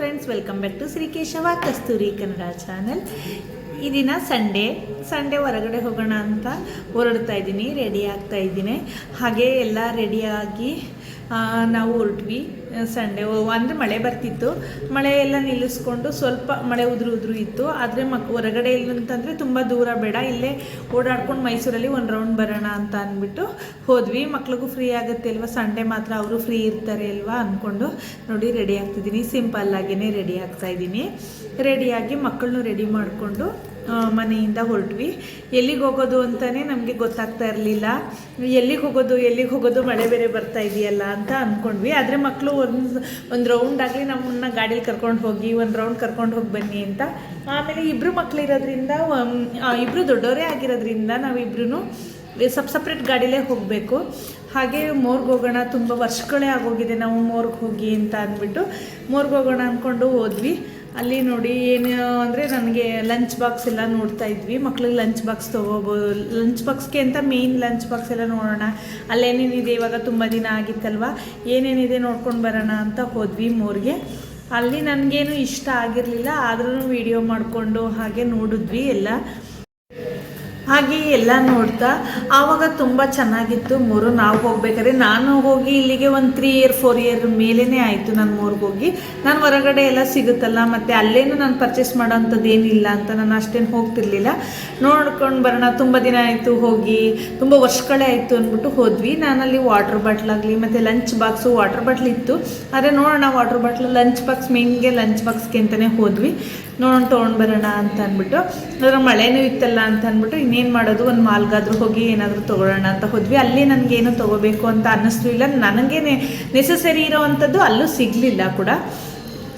Friends welcome back to Shri Keshava Kasturi Kannada channel ಈ ದಿನ Sunday Sunday ಹೊರಗಡೆ ಹೋಗೋಣ ಅಂತ ಹೊರಡ್ತಾ ಇದ್ದೀನಿ ರೆಡಿ ಆಗ್ತಾ ಇದ್ದೀನಿ. ಹಾಗೆ ಎಲ್ಲ ರೆಡಿಯಾಗಿ ನಾವು ಹೊರಟ್ವಿ ಸಂಡೇ. ಅಂದರೆ ಮಳೆ ಬರ್ತಿತ್ತು. ಮಳೆ ಎಲ್ಲ ನಿಲ್ಲಿಸ್ಕೊಂಡು ಸ್ವಲ್ಪ ಮಳೆ ಉದುರು ಉದುರು ಇತ್ತು. ಆದರೆ ಮಕ್, ಹೊರಗಡೆ ಇಲ್ಲ ಅಂತಂದರೆ ತುಂಬ ದೂರ ಬೇಡ. ಇಲ್ಲೇ ಓಡಾಡ್ಕೊಂಡು ಮೈಸೂರಲ್ಲಿ ಒಂದು ರೌಂಡ್ ಬರೋಣ ಅಂತ ಅಂದ್ಬಿಟ್ಟು ಹೋದ್ವಿ. ಮಕ್ಳಿಗೂ ಫ್ರೀ ಆಗುತ್ತೆ ಅಲ್ವಾ? ಸಂಡೇ ಮಾತ್ರ ಅವರು ಫ್ರೀ ಇರ್ತಾರೆ ಅಲ್ವಾ ಅಂದ್ಕೊಂಡು ನೋಡಿ ರೆಡಿ ಆಗ್ತಿದ್ದೀನಿ. ಸಿಂಪಲ್ ಆಗೇ ರೆಡಿ ಆಗ್ತಾಯಿದ್ದೀನಿ ರೆಡಿಯಾಗಿ ಮಕ್ಕಳನ್ನೂ ರೆಡಿ ಮಾಡಿಕೊಂಡು ಮನೆಯಿಂದ ಹೊರಟ್ವಿ. ಎಲ್ಲಿಗೆ ಹೋಗೋದು ಅಂತಲೇ ನಮಗೆ ಗೊತ್ತಾಗ್ತಾ ಇರಲಿಲ್ಲ. ಎಲ್ಲಿಗೆ ಹೋಗೋದು ಎಲ್ಲಿಗೆ ಹೋಗೋದು ಮಳೆ ಬೇರೆ ಬರ್ತಾ ಇದೆಯಲ್ಲ ಅಂತ ಅಂದ್ಕೊಂಡ್ವಿ ಆದರೆ ಮಕ್ಕಳು ಒಂದು ಒಂದು ರೌಂಡ್ ಆಗಲಿ ನಮ್ಮನ್ನ ಗಾಡೀಲಿ ಕರ್ಕೊಂಡು ಹೋಗಿ, ಒಂದು ರೌಂಡ್ ಕರ್ಕೊಂಡು ಹೋಗಿ ಬನ್ನಿ ಅಂತ. ಆಮೇಲೆ ಇಬ್ಬರು ಮಕ್ಕಳು ಇರೋದ್ರಿಂದ ಇಬ್ಬರು ದೊಡ್ಡವರೇ ಆಗಿರೋದ್ರಿಂದ ನಾವಿಬ್ರು ಸಪ್ ಸಪ್ರೇಟ್ ಗಾಡಿಲೇ ಹೋಗಬೇಕು. ಹಾಗೆ ಮೋರ್ಗೆ ಹೋಗೋಣ, ತುಂಬ ವರ್ಷಗಳೇ ಆಗೋಗಿದೆ ನಾವು ಮೋರ್ಗೆ ಹೋಗಿ ಅಂತ ಅಂದ್ಬಿಟ್ಟು ಮೋರ್ಗೆ ಹೋಗೋಣ ಅಂದ್ಕೊಂಡು ಹೋದ್ವಿ. ಅಲ್ಲಿ ನೋಡಿ ಏನು ಅಂದರೆ ನನಗೆ ಲಂಚ್ ಬಾಕ್ಸ್ ಎಲ್ಲ ನೋಡ್ತಾ ಇದ್ವಿ. ಮಕ್ಳಿಗೆ ಲಂಚ್ ಬಾಕ್ಸ್ ತೊಗೋಬೋದು. ಲಂಚ್ ಬಾಕ್ಸ್ಗೆ ಅಂತ ಮೇಯ್ನ್ ಲಂಚ್ ಬಾಕ್ಸ್ ಎಲ್ಲ ನೋಡೋಣ. ಅಲ್ಲೇನೇನಿದೆ? ಇವಾಗ ತುಂಬ ದಿನ ಆಗಿತ್ತಲ್ವ? ಏನೇನಿದೆ ನೋಡ್ಕೊಂಡು ಬರೋಣ ಅಂತ ಹೋದ್ವಿ ಮೂರಿಗೆ. ಅಲ್ಲಿ ನನಗೇನು ಇಷ್ಟ ಆಗಿರಲಿಲ್ಲ. ಆದ್ರೂ ವಿಡಿಯೋ ಮಾಡಿಕೊಂಡು ಹಾಗೆ ನೋಡಿದ್ವಿ ಎಲ್ಲ. ಹಾಗೆ ಎಲ್ಲ ನೋಡ್ತಾ ಆವಾಗ ತುಂಬ ಚೆನ್ನಾಗಿತ್ತು ಮೂರು. ನಾವು ಹೋಗ್ಬೇಕಾದ್ರೆ ನಾನು ಹೋಗಿ ಇಲ್ಲಿಗೆ ಒಂದು ತ್ರೀ ಇಯರ್ ಫೋರ್ ಇಯರ್ ಮೇಲೇ ಆಯಿತು ನಾನು ಮೂರ್ಗೆ ಹೋಗಿ. ನಾನು ಹೊರಗಡೆ ಎಲ್ಲ ಸಿಗುತ್ತಲ್ಲ, ಮತ್ತು ಅಲ್ಲೇನು ನಾನು ಪರ್ಚೇಸ್ ಮಾಡೋಂಥದ್ದು ಏನಿಲ್ಲ ಅಂತ ನಾನು ಅಷ್ಟೇನು ಹೋಗ್ತಿರ್ಲಿಲ್ಲ. ನೋಡ್ಕೊಂಡು ಬರೋಣ, ತುಂಬ ದಿನ ಆಯಿತು ಹೋಗಿ, ತುಂಬ ವರ್ಷಗಳೇ ಆಯಿತು ಅಂದ್ಬಿಟ್ಟು ಹೋದ್ವಿ. ನಾನಲ್ಲಿ ವಾಟರ್ ಬಾಟ್ಲಾಗಲಿ ಮತ್ತು ಲಂಚ್ ಬಾಕ್ಸು ವಾಟರ್ ಬಾಟ್ಲ್ ಇತ್ತು. ಆದರೆ ನೋಡೋಣ ವಾಟರ್ ಬಾಟ್ಲ್ ಲಂಚ್ ಬಾಕ್ಸ್ ಮೇನ್ಗೆ ಲಂಚ್ ಬಾಕ್ಸ್ಗೆ ಅಂತಲೇ ಹೋದ್ವಿ. ನೋಡೋಣ ತೊಗೊಂಡು ಬರೋಣ ಅಂತ ಅಂದ್ಬಿಟ್ಟು. ಅದರ ಮಳೆನೂ ಇತ್ತಲ್ಲ ಅಂತ ಅಂದ್ಬಿಟ್ಟು ಇನ್ನೇನು ಮಾಡೋದು? ಒಂದು ಮಾಲ್ಗಾದ್ರೂ ಹೋಗಿ ಏನಾದರೂ ತೊಗೊಳ್ಳೋಣ ಅಂತ ಹೋದ್ವಿ. ಅಲ್ಲಿ ನನಗೇನು ತೊಗೋಬೇಕು ಅಂತ ಅನ್ನಿಸ್ತು ಇಲ್ಲ. ನನಗೆ ನೆಸಸರಿ ಇರೋವಂಥದ್ದು ಅಲ್ಲೂ ಸಿಗಲಿಲ್ಲ ಕೂಡ.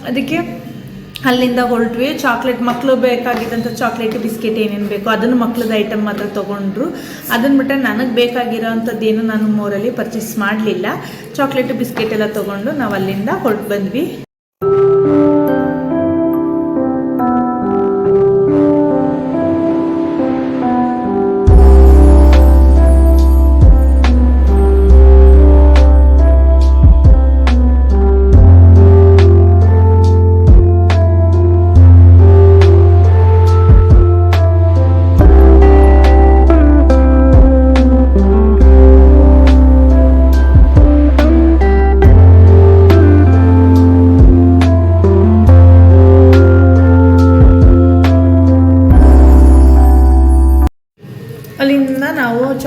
ಅದಕ್ಕೆ ಅಲ್ಲಿಂದ ಹೊರಟ್ವಿ. ಚಾಕ್ಲೇಟ್ ಮಕ್ಕಳು ಬೇಕಾಗಿದ್ದಂಥ ಚಾಕ್ಲೇಟ್ ಬಿಸ್ಕೆಟ್ ಏನೇನು ಬೇಕು ಅದನ್ನು ಮಕ್ಳದ್ದು ಐಟಮ್ ಮಾತ್ರ ತೊಗೊಂಡ್ರು. ಅದನ್ನು ಬಿಟ್ಟರೆ ನನಗೆ ಬೇಕಾಗಿರೋ ಅಂಥದ್ದೇನು ನಾನು ಮೋರಲ್ಲಿ ಪರ್ಚೇಸ್ ಮಾಡಲಿಲ್ಲ. ಚಾಕ್ಲೇಟ್ ಬಿಸ್ಕೆಟ್ ಎಲ್ಲ ತೊಗೊಂಡು ನಾವು ಅಲ್ಲಿಂದ ಹೊರಟು ಬಂದ್ವಿ.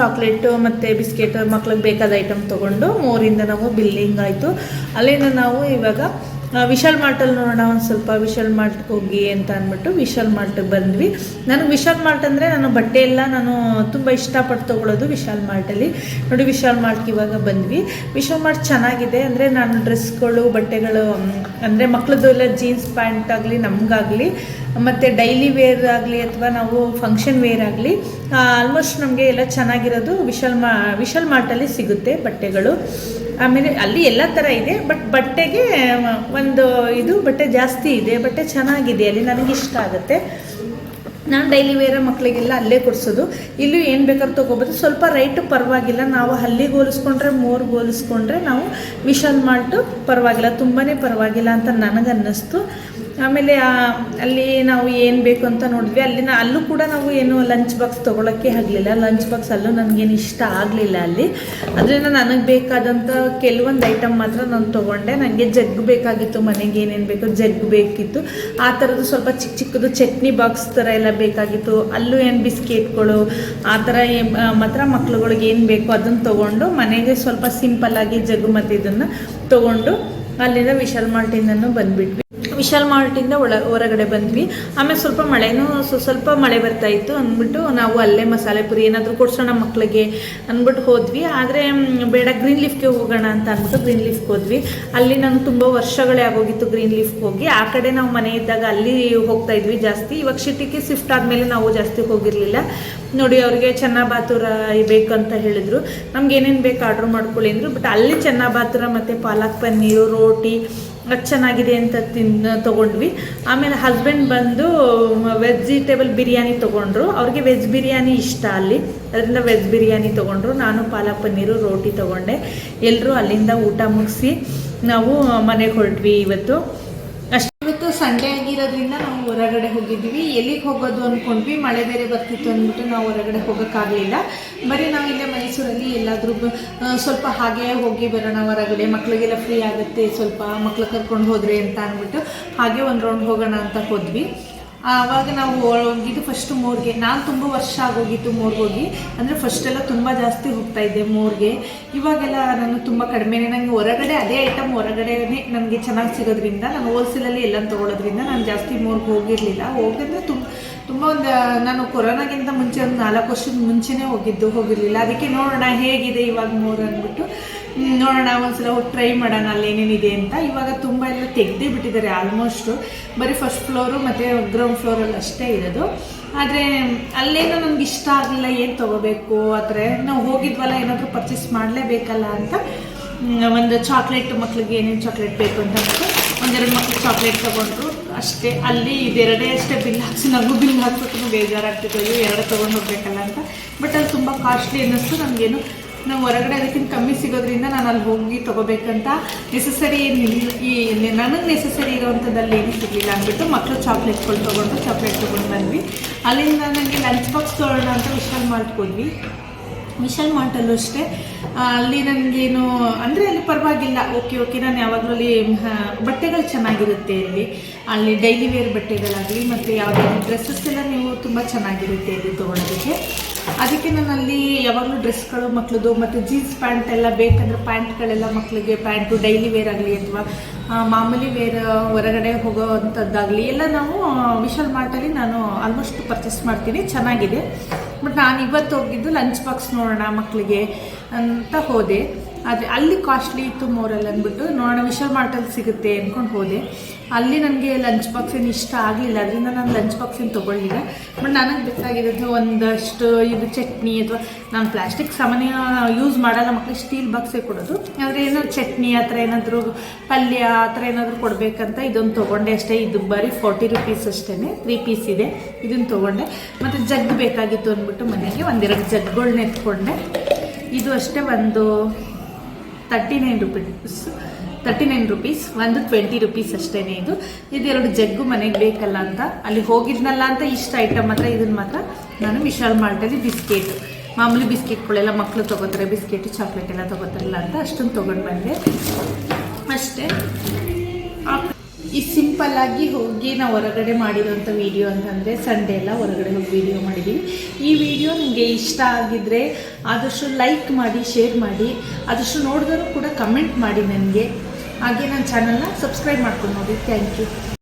ಚಾಕ್ಲೇಟು ಮತ್ತು ಬಿಸ್ಕೆಟ್ ಮಕ್ಳಿಗೆ ಬೇಕಾದ ಐಟಮ್ ತೊಗೊಂಡು ಮೂರಿಂದ ನಾವು ಬಿಲ್ಲಿಂಗ್ ಆಯಿತು. ಅಲ್ಲಿಂದ ನಾವು ಇವಾಗ ವಿಶಾಲ್ ಮಾರ್ಟಲ್ಲಿ ನೋಡೋಣ, ಒಂದು ಸ್ವಲ್ಪ ವಿಶಾಲ್ ಮಾರ್ಟ್ಗೆ ಹೋಗಿ ಅಂತ ಅಂದ್ಬಿಟ್ಟು ವಿಶಾಲ್ ಮಾರ್ಟ್ಗೆ ಬಂದ್ವಿ. ನನಗೆ ವಿಶಾಲ್ ಮಾರ್ಟ್ ಅಂದರೆ ನಾನು ಬಟ್ಟೆ ಎಲ್ಲ ನಾನು ತುಂಬ ಇಷ್ಟಪಟ್ಟು ತೊಗೊಳೋದು ವಿಶಾಲ್ ಮಾರ್ಟಲ್ಲಿ ನೋಡಿ, ವಿಶಾಲ್ ಮಾರ್ಟ್ಗೆ ಇವಾಗ ಬಂದ್ವಿ. ವಿಶಾಲ್ ಮಾರ್ಟ್ ಚೆನ್ನಾಗಿದೆ ಅಂದರೆ ನಾನು ಡ್ರೆಸ್ಗಳು, ಬಟ್ಟೆಗಳು ಅಂದರೆ ಮಕ್ಕಳದ್ದು ಎಲ್ಲ ಜೀನ್ಸ್, ಪ್ಯಾಂಟ್ ಆಗಲಿ, ನಮಗಾಗಲಿ, ಮತ್ತು ಡೈಲಿ ವೇರ್ ಆಗಲಿ ಅಥವಾ ನಾವು ಫಂಕ್ಷನ್ ವೇರ್ ಆಗಲಿ ಆಲ್ಮೋಸ್ಟ್ ನಮಗೆ ಎಲ್ಲ ಚೆನ್ನಾಗಿರೋದು ವಿಶಾಲ್ ಮಾ, ವಿಶಾಲ್ ಮಾರ್ಟಲ್ಲಿ ಸಿಗುತ್ತೆ ಬಟ್ಟೆಗಳು. ಆಮೇಲೆ ಅಲ್ಲಿ ಎಲ್ಲ ಥರ ಇದೆ ಬಟ್ ಬಟ್ಟೆಗೆ ಒಂದು ಇದು ಬಟ್ಟೆ ಜಾಸ್ತಿ ಇದೆ, ಬಟ್ಟೆ ಚೆನ್ನಾಗಿದೆ, ಅಲ್ಲಿ ನನಗೆ ಇಷ್ಟ ಆಗುತ್ತೆ. ನಾನು ಡೈಲಿ ವೇರ ಮಕ್ಕಳಿಗೆಲ್ಲ ಅಲ್ಲೇ ಕೊಡಿಸೋದು. ಇಲ್ಲೂ ಏನು ಬೇಕಾದ್ರೂ ತೊಗೋಬೋದು. ಸ್ವಲ್ಪ ರೈಟು ಪರವಾಗಿಲ್ಲ. ನಾವು ಅಲ್ಲಿಗೆ ಹೋಲಿಸ್ಕೊಂಡ್ರೆ ಮೋರ್ಗೆ ಹೋಲಿಸ್ಕೊಂಡ್ರೆ ನಾವು ವಿಶಾಲ್ ಮಾಲ್ಟು ಪರವಾಗಿಲ್ಲ. ತುಂಬಾ ಪರವಾಗಿಲ್ಲ ಅಂತ ನನಗೆ ಅನ್ನಿಸ್ತು ಆಮೇಲೆ ಅಲ್ಲಿ ನಾವು ಏನು ಬೇಕು ಅಂತ ನೋಡಿದ್ವಿ. ಅಲ್ಲಿನ, ಅಲ್ಲೂ ಕೂಡ ನಾವು ಏನು ಲಂಚ್ ಬಾಕ್ಸ್ ತೊಗೊಳಕ್ಕೆ ಆಗಲಿಲ್ಲ. ಲಂಚ್ ಬಾಕ್ಸ್ ಅಲ್ಲೂ ನನಗೇನು ಇಷ್ಟ ಆಗಲಿಲ್ಲ ಅಲ್ಲಿ. ಅದರಿಂದ ನನಗೆ ಬೇಕಾದಂಥ ಕೆಲವೊಂದು ಐಟಮ್ ಮಾತ್ರ ನಾನು ತೊಗೊಂಡೆ. ನನಗೆ ಜಗ್ ಬೇಕಾಗಿತ್ತು, ಮನೆಗೆ ಏನೇನು ಬೇಕು ಜಗ್ ಬೇಕಿತ್ತು. ಆ ಥರದ್ದು ಸ್ವಲ್ಪ ಚಿಕ್ಕ ಚಿಕ್ಕದು ಚಟ್ನಿ ಬಾಕ್ಸ್ ಥರ ಎಲ್ಲ ಬೇಕಾಗಿತ್ತು. ಅಲ್ಲೂ ಏನು ಬಿಸ್ಕೆಟ್ಗಳು, ಆ ಥರ ಮಾತ್ರ ಮಕ್ಳುಗಳಿಗೆ ಏನು ಬೇಕು ಅದನ್ನು ತೊಗೊಂಡು ಮನೆಗೆ ಸ್ವಲ್ಪ ಸಿಂಪಲ್ಲಾಗಿ ಜಗ್ ಮತ್ತು ಇದನ್ನು ತೊಗೊಂಡು ಅಲ್ಲಿಂದ ವಿಶಾಲ್ ಮಾರ್ಟಿಂದನೂ ಬಂದ್ಬಿಟ್ವಿ. ವಿಶಾಲ್ ಮಾರ್ಟಿಂದ ಒಳ ಹೊರಗಡೆ ಬಂದ್ವಿ. ಆಮೇಲೆ ಸ್ವಲ್ಪ ಮಳೆನೂ ಸ್ವ- ಸ್ವಲ್ಪ ಮಳೆ ಬರ್ತಾ ಇತ್ತು ಅಂದ್ಬಿಟ್ಟು ನಾವು ಅಲ್ಲೇ ಮಸಾಲೆ ಪುರಿ ಏನಾದರೂ ಕೊಡ್ಸೋಣ ಮಕ್ಕಳಿಗೆ ಅಂದ್ಬಿಟ್ಟು ಹೋದ್ವಿ. ಆದರೆ ಬೇಡ, ಗ್ರೀನ್ ಲೀಫ್ಗೆ ಹೋಗೋಣ ಅಂತ ಅಂದ್ಬಿಟ್ಟು ಗ್ರೀನ್ ಲೀಫ್ಗೆ ಹೋದ್ವಿ. ಅಲ್ಲಿ ನಾನು ತುಂಬ ವರ್ಷಗಳೇ ಆಗೋಗಿತ್ತು ಗ್ರೀನ್ ಲೀಫ್ಗೆ ಹೋಗಿ. ಆ ಕಡೆ ನಾವು ಮನೆ ಇದ್ದಾಗ ಅಲ್ಲಿ ಹೋಗ್ತಾ ಇದ್ವಿ ಜಾಸ್ತಿ. ಇವಾಗ ಸಿಟಿಗೆ ಶಿಫ್ಟ್ ಆದಮೇಲೆ ನಾವು ಜಾಸ್ತಿ ಹೋಗಿರಲಿಲ್ಲ. ನೋಡಿ, ಅವ್ರಿಗೆ ಬೇಕು ಅಂತ ಹೇಳಿದ್ರು. ನಮ್ಗೆ ಏನೇನು ಬೇಕು ಆರ್ಡ್ರ್ ಮಾಡ್ಕೊಳ್ಳಿ ಅಂದರು. ಬಟ್ ಅಲ್ಲಿ ಚೆನ್ನಾಬಾತುರ ಮತ್ತು ಪಾಲಕ್ ಪನ್ನೀರು, ರೋಟಿ ಅದು ಚೆನ್ನಾಗಿದೆ ಅಂತ ತಿನ್ನ ತೊಗೊಂಡ್ವಿ. ಆಮೇಲೆ ಹಸ್ಬೆಂಡ್ ಬಂದು ವೆಜಿಟೇಬಲ್ ಬಿರಿಯಾನಿ ತೊಗೊಂಡ್ರು. ಅವ್ರಿಗೆ ವೆಜ್ ಬಿರಿಯಾನಿ ಇಷ್ಟ ಅಲ್ಲಿ. ಅದರಿಂದ ವೆಜ್ ಬಿರಿಯಾನಿ ತೊಗೊಂಡ್ರು. ನಾನು ಪಾಲಕ್ ಪನ್ನೀರು, ರೋಟಿ ತೊಗೊಂಡೆ. ಎಲ್ಲರೂ ಅಲ್ಲಿಂದ ಊಟ ಮುಗಿಸಿ ನಾವು ಮನೆಗೆ ಹೊರಟ್ವಿ ಇವತ್ತು. ಇವತ್ತು ಸಂಡೇ ಆಗಿರೋದ್ರಿಂದ ನಾವು ಹೊರಗಡೆ ಹೋಗಿದ್ವಿ ಎಲ್ಲಿಗೆ ಹೋಗೋದು ಅಂದ್ಕೊಂಡ್ವಿ ಮಳೆ ಬೇರೆ ಬರ್ತಿತ್ತು ಅಂದ್ಬಿಟ್ಟು ನಾವು ಹೊರಗಡೆ ಹೋಗೋಕ್ಕಾಗಲಿಲ್ಲ. ಬರೀ ನಾವು ಇಲ್ಲೇ ಮೈಸೂರಲ್ಲಿ ಎಲ್ಲಾದರೂ ಸ್ವಲ್ಪ ಹಾಗೆ ಹೋಗಿ ಬರೋಣ ಹೊರಗಡೆ. ಮಕ್ಕಳಿಗೆಲ್ಲ ಫ್ರೀ ಆಗುತ್ತೆ. ಸ್ವಲ್ಪ ಮಕ್ಳು ಕರ್ಕೊಂಡು ಹೋದ್ರೆ ಅಂತ ಅಂದ್ಬಿಟ್ಟು ಹಾಗೆ ಒಂದು ರೌಂಡ್ ಹೋಗೋಣ ಅಂತ ಹೋದ್ವಿ. ಆವಾಗ ನಾವು ಹೋಗಿದ್ದು ಫಸ್ಟ್ ಮೋರ್ಗೆ. ನಾನು ತುಂಬ ವರ್ಷ ಆಗೋಗಿತ್ತು ಮೋರ್ಗೆ ಹೋಗಿ ಅಂದರೆ ಫಸ್ಟ್ ಎಲ್ಲ ತುಂಬ ಜಾಸ್ತಿ ಹೋಗ್ತಾ ಇದ್ದೆ ಮೋರ್ಗೆ. ಇವಾಗೆಲ್ಲ ನಾನು ತುಂಬ ಕಡಿಮೆನೇ. ನನಗೆ ಹೊರಗಡೆ ಅದೇ ಐಟಮ್ ಹೊರಗಡೆನೇ ನನಗೆ ಚೆನ್ನಾಗಿ ಸಿಗೋದ್ರಿಂದ, ನಾನು ಹೋಲ್ಸೇಲಲ್ಲಿ ಎಲ್ಲ ತೊಗೊಳೋದ್ರಿಂದ ನಾನು ಜಾಸ್ತಿ ಮೋರ್ಗೆ ಹೋಗಿರಲಿಲ್ಲ. ಹೋಗಿದ್ರೆ ತುಂಬ ತುಂಬ ಒಂದು, ನಾನು ಕೊರೋನಾಗಿಂತ ಮುಂಚೆ ಒಂದು ನಾಲ್ಕು ವರ್ಷದ ಮುಂಚೆನೇ ಹೋಗಿದ್ದು, ಹೋಗಿರಲಿಲ್ಲ. ಅದಕ್ಕೆ ನೋಡೋಣ ಹೇಗಿದೆ ಇವಾಗ ಮೋರ್ ಅಂದ್ಬಿಟ್ಟು. ನೋಡೋಣ, ಒಂದ್ಸಲ ಹೋಗಿ ಟ್ರೈ ಮಾಡೋಣ ಅಲ್ಲಿ ಏನೇನಿದೆ ಅಂತ. ಇವಾಗ ತುಂಬ ಎಲ್ಲ ತೆಗ್ದೇ ಬಿಟ್ಟಿದ್ದಾರೆ ಆಲ್ಮೋಸ್ಟು ಬರೀ ಫಸ್ಟ್ ಫ್ಲೋರು ಮತ್ತು ಗ್ರೌಂಡ್ ಫ್ಲೋರಲ್ಲಿ ಅಷ್ಟೇ ಇರೋದು. ಆದರೆ, ಅಲ್ಲೇನೋ ನಮ್ಗೆ ಇಷ್ಟ ಆಗಲಿಲ್ಲ, ಏನು ತೊಗೋಬೇಕು? ಆ ನಾವು ಹೋಗಿದ್ವಲ್ಲ, ಏನಾದರೂ ಪರ್ಚೇಸ್ ಮಾಡಲೇಬೇಕಲ್ಲ ಅಂತ. ಒಂದು ಚಾಕ್ಲೇಟ್ ಮಕ್ಳಿಗೆ ಏನೇನು ಚಾಕ್ಲೇಟ್ ಬೇಕು ಅಂತ ಅಂದ್ಬಿಟ್ಟು ಒಂದೆರಡು ಮಕ್ಳು ಚಾಕ್ಲೇಟ್ ತೊಗೊಂಡ್ರು. ಅಷ್ಟೇ, ಅಲ್ಲಿ ಇದೆರಡೇ ಅಷ್ಟೇ ಬಿಲ್ ಹಾಕ್ಸಿ ನನಗೂ ಬಿಲ್ ಹಾಕ್ಬಿಟ್ಟು ಬೇಜಾರಾಗ್ತಿತ್ತು. ಎರಡು ತೊಗೊಂಡು ಹೋಗ್ಬೇಕಲ್ಲ ಅಂತ. ಬಟ್ ಅದು ತುಂಬ ಕಾಸ್ಟ್ಲಿ ಅನ್ನಿಸ್ತು. ನನಗೇನು ನಾವು ಹೊರಗಡೆ ಅದಕ್ಕಿಂತ ಕಮ್ಮಿ ಸಿಗೋದ್ರಿಂದ ನಾನು ಅಲ್ಲಿ ಹೋಗಿ ತೊಗೋಬೇಕಂತ ನೆಸಸರಿ ಈ ನನಗೆ ನೆಸಸರಿ ಇರೋವಂಥದ್ದಲ್ಲಿ ಏನು ಸಿಗಲಿಲ್ಲ ಅಂದ್ಬಿಟ್ಟು ಮಕ್ಕಳು ಚಾಕ್ಲೇಟ್ಗಳು ತೊಗೊಂಡು, ಚಾಕ್ಲೇಟ್ ತೊಗೊಂಡು ಬಂದ್ವಿ. ಅಲ್ಲಿಂದ ನನಗೆ ಲಂಚ್ ಬಾಕ್ಸ್ ತೊಗೊಳ್ಳೋಣ ಅಂತ ವಿಶಾಲ್ ಮಾರ್ಟ್ಗೆ ಹೋದ್ವಿ ಮಾಂಟಲ್ಲು ಅಷ್ಟೇ. ಅಲ್ಲಿ ನನಗೇನು ಅಂದರೆ ಅಲ್ಲಿ ಪರವಾಗಿಲ್ಲ. ಓಕೆ ಓಕೆ ನಾನು ಯಾವಾಗಲೂ ಅಲ್ಲಿ ಬಟ್ಟೆಗಳು ಚೆನ್ನಾಗಿರುತ್ತೆ ಅಲ್ಲಿ ಅಲ್ಲಿ ಡೈಲಿ ವೇರ್ ಬಟ್ಟೆಗಳಾಗಲಿ, ಮತ್ತು ಯಾವುದಾದ್ರು ಡ್ರೆಸ್ಸಸ್ ಎಲ್ಲ ನೀವು ತುಂಬ ಚೆನ್ನಾಗಿರುತ್ತೆ ಇಲ್ಲಿ ತೊಗೊಳೋದಕ್ಕೆ. ಅದಕ್ಕೆ ನಾನು ಅಲ್ಲಿ ಯಾವಾಗಲೂ ಡ್ರೆಸ್ಗಳು ಮಕ್ಕಳದು ಮತ್ತು ಜೀನ್ಸ್ ಪ್ಯಾಂಟ್ ಎಲ್ಲ ಬೇಕಂದ್ರೆ ಪ್ಯಾಂಟ್ಗಳೆಲ್ಲ ಮಕ್ಕಳಿಗೆ ಪ್ಯಾಂಟು ಡೈಲಿ ವೇರ್ ಆಗಲಿ ಅಥವಾ ಮಾಮೂಲಿ ವೇರ್ ಹೊರಗಡೆ ಹೋಗೋವಂಥದ್ದಾಗಲಿ, ಎಲ್ಲ ನಾವು ವಿಶಾಲ್ ಮಾರ್ಟಲ್ಲಿ ನಾನು ಆಲ್ಮೋಸ್ಟ್ ಪರ್ಚೇಸ್ ಮಾಡ್ತೀನಿ. ಚೆನ್ನಾಗಿದೆ. ಬಟ್ ನಾನು ಇವತ್ತು ಹೋಗಿದ್ದು ಲಂಚ್ ಬಾಕ್ಸ್ ನೋಡೋಣ ಮಕ್ಕಳಿಗೆ ಅಂತ ಹೋದೆ. ಆದರೆ ಅಲ್ಲಿ ಕಾಸ್ಟ್ಲಿ ಇತ್ತು ಮೋರಲ್ಲಿ ಅಂದ್ಬಿಟ್ಟು ನೋಡೋಣ ವಿಶಾಲ್ ಮಾರ್ಟಲ್ಲಿ ಸಿಗುತ್ತೆ ಅಂದ್ಕೊಂಡು ಹೋದೆ. ಅಲ್ಲಿ ನನಗೆ ಲಂಚ್ ಬಾಕ್ಸ್ ಏನು ಇಷ್ಟ ಆಗಲಿಲ್ಲ, ಅದರಿಂದ ನಾನು ಲಂಚ್ ಬಾಕ್ಸ್ ಏನು ತೊಗೊಳ್ಳಿಲ್ಲ ಬಟ್ ನನಗೆ ಬೇಕಾಗಿರೋದು ಒಂದಷ್ಟು ಇದು ಚಟ್ನಿ ಅಥವಾ, ನಾನು ಪ್ಲಾಸ್ಟಿಕ್ ಸಾಮಾನ್ಯ ಯೂಸ್ ಮಾಡಲ್ಲ ಮಕ್ಕಳಿಗೆ ಸ್ಟೀಲ್ ಬಾಕ್ಸೇ ಕೊಡೋದು. ಆದರೆ ಏನೋ ಚಟ್ನಿ ಆ ಥರ ಏನಾದರೂ ಪಲ್ಯ ಆ ಥರ ಏನಾದರೂ ಕೊಡಬೇಕಂತ ಇದೊಂದು ತೊಗೊಂಡೆ ಅಷ್ಟೇ. ಇದು ಬರೀ ಫೋರ್ಟಿ ರುಪೀಸ್ ಅಷ್ಟೇ ತ್ರೀ ಪೀಸ್ ಇದೆ. ಇದನ್ನು ತೊಗೊಂಡೆ. ಮತ್ತು ಜಗ್ ಬೇಕಾಗಿತ್ತು ಅಂದ್ಬಿಟ್ಟು ಮನೆಗೆ ಒಂದೆರಡು ಜಗ್ಗಳನ್ನ ಎತ್ಕೊಂಡೆ ಇದು ಅಷ್ಟೇ ಒಂದು thirty nine rupees thirty nine rupees ಒಂದು ಟ್ವೆಂಟಿ ರುಪೀಸ್ ಅಷ್ಟೇ ಇದು. ಇದೆರಡು ಜಗ್ಗು ಮನೆಗೆ ಬೇಕಲ್ಲ ಅಂತ. ಅಲ್ಲಿ ಹೋಗಿದ್ನಲ್ಲ ಅಂತ ಇಷ್ಟ ಐಟಮ್ ಮಾತ್ರ ಇದನ್ನ ಮಾತ್ರ ನಾನು ವಿಶಾಲ್ ಮಾರ್ಟಲ್ಲಿ ಬಿಸ್ಕೆಟ್, ಮಾಮೂಲಿ ಬಿಸ್ಕೆಟ್ಗಳೆಲ್ಲ ಮಕ್ಕಳು ತೊಗೋತಾರೆ, ಬಿಸ್ಕೆಟ್ ಚಾಕ್ಲೇಟ್ ಎಲ್ಲ ತೊಗೋತಾರಲ್ಲ ಅಂತ ಅಷ್ಟೊಂದು ತೊಗೊಂಡು ಬಂದೆ. ಅಷ್ಟೇ. ಈ ಸಿಂಪಲ್ ಆಗಿ ಹೋಗಿ ನಾವು ಹೊರಗಡೆ ಮಾಡಿರೋಂಥ ವೀಡಿಯೋ ಅಂತಂದರೆ ಸಂಡೇ ಎಲ್ಲ ಹೊರಗಡೆ ಹೋಗಿ ವೀಡಿಯೋ ಮಾಡಿದ್ದೀವಿ ಈ ವಿಡಿಯೋ ನಿಮಗೆ ಇಷ್ಟ ಆಗಿದ್ದರೆ ಆದಷ್ಟು ಲೈಕ್ ಮಾಡಿ ಶೇರ್ ಮಾಡಿ, ಆದಷ್ಟು ನೋಡಿದ್ರು ಕೂಡ ಕಮೆಂಟ್ ಮಾಡಿ ನನಗೆ. ಹಾಗೆ ನನ್ನ ಚಾನಲ್ನ ಸಬ್ಸ್ಕ್ರೈಬ್ ಮಾಡ್ಕೊಂಡು ನೋಡಿ. Thank you